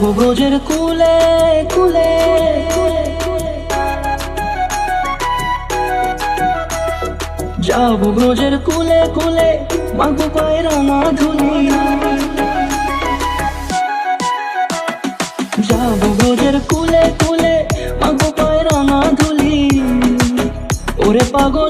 যাব ব্রজের কুলে কুলে। যাব ব্রজের কুলে কুলে, মাগো পায়রা না যাব ব্রজের কুলে কুলে, মাগো পায়রা না ধুলি ওরে পাগল